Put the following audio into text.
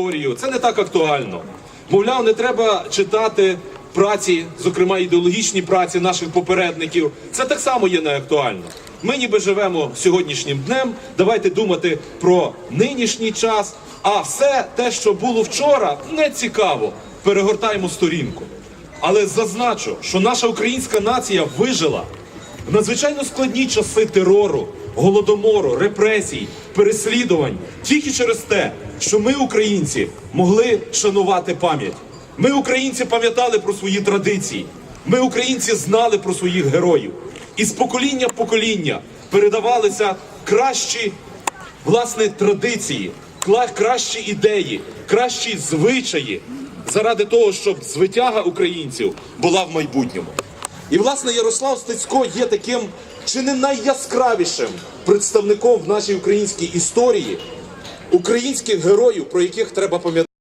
історію. Це не так актуально. Мовляв, не треба читати праці, зокрема ідеологічні праці наших попередників. Це так само є неактуально. Ми ніби живемо сьогоднішнім днем. Давайте думати про нинішній час. А все те, що було вчора, не цікаво. Перегортаємо сторінку. Але зазначу, що наша українська нація вижила в надзвичайно складні часи терору, голодомору, репресій, переслідувань тільки через те, що ми, українці, могли шанувати пам'ять. Ми, українці, пам'ятали про свої традиції. Ми, українці, знали про своїх героїв. І з покоління в покоління передавалися кращі власне традиції, кращі ідеї, кращі звичаї заради того, щоб звитяга українців була в майбутньому. І власне Ярослав Стецько є таким чи не найяскравішим представником в нашій українській історії українських героїв, про яких треба пам'ятати.